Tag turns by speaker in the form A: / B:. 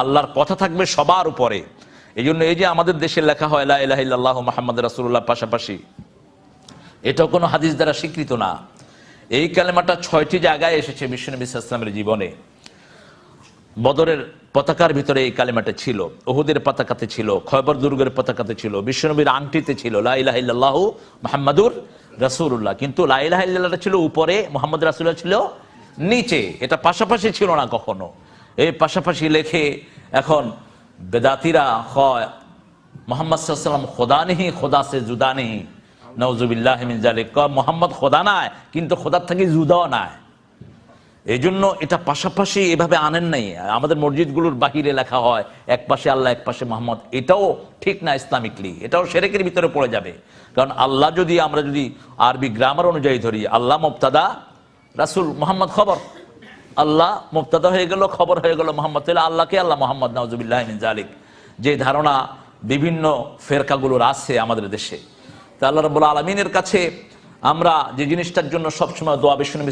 A: আল্লাহর কথা থাকবে সবার উপরে। এই জন্য এই যে আমাদের দেশে লেখা হয় লাহ মোহাম্মদ রাসুল্লাহ পাশাপাশি, এটাও কোনো হাদিস দ্বারা স্বীকৃত না। এই কালেমাটা ছয়টি জায়গায় এসেছে বিশ্বনবী ইসলামের জীবনে। বদরের পতাকার ভিতরে এই কালেমাটা ছিল ওহুদের পতাকাতে ছিল, খয়বর দুর্গের পতাকাতে ছিল বিশ্বনবীর আংটিতে ছিল লাইলাহ মোহাম্মদুর রাসুল্লাহ কিন্তু লাইলাহ ছিল উপরে, মোহাম্মদ রাসুল্লাহ ছিল নিচে। এটা পাশাপাশি ছিল না কখনো। এই পাশাপাশি লেখে এখন, বেদাতিরা হয়, মোহাম্মদ সাল্লাম খোদা নেহি, খোদা সে জুদা নেহি। নওজুবিল্লাহ মিন জালিক কয়, মোহাম্মদ খোদা নাই, কিন্তু খোদার থেকে জুদাও নাই। এই জন্য এটা পাশাপাশি এভাবে আনেন নাই। আমাদের মসজিদগুলোর বাহিরে লেখা হয়, এক পাশে আল্লাহ, এক পাশে মোহাম্মদ। এটাও ঠিক না ইসলামিকলি, এটাও সেরেকের ভিতরে পড়ে যাবে। কারণ আল্লাহ যদি, আমরা যদি আরবি গ্রামার অনুযায়ী ধরি, আল্লাহ মুবতাদা রাসুল মোহাম্মদ খবর। আল্লাহ মুক্তাদা হয়ে গেল, খবর হয়ে গেল মোহাম্মদ আল্লাহকে, আল্লাহ মোহাম্মদ নওজুবিল্লাহ মিন জালিক যে ধারণা বিভিন্ন ফেরকাগুলোর আছে আমাদের দেশে। তা আল্লাহ রবুল্লা আলমিনের কাছে আমরা যে জিনিসটার জন্য সবসময় দোয়া বিষ্ণু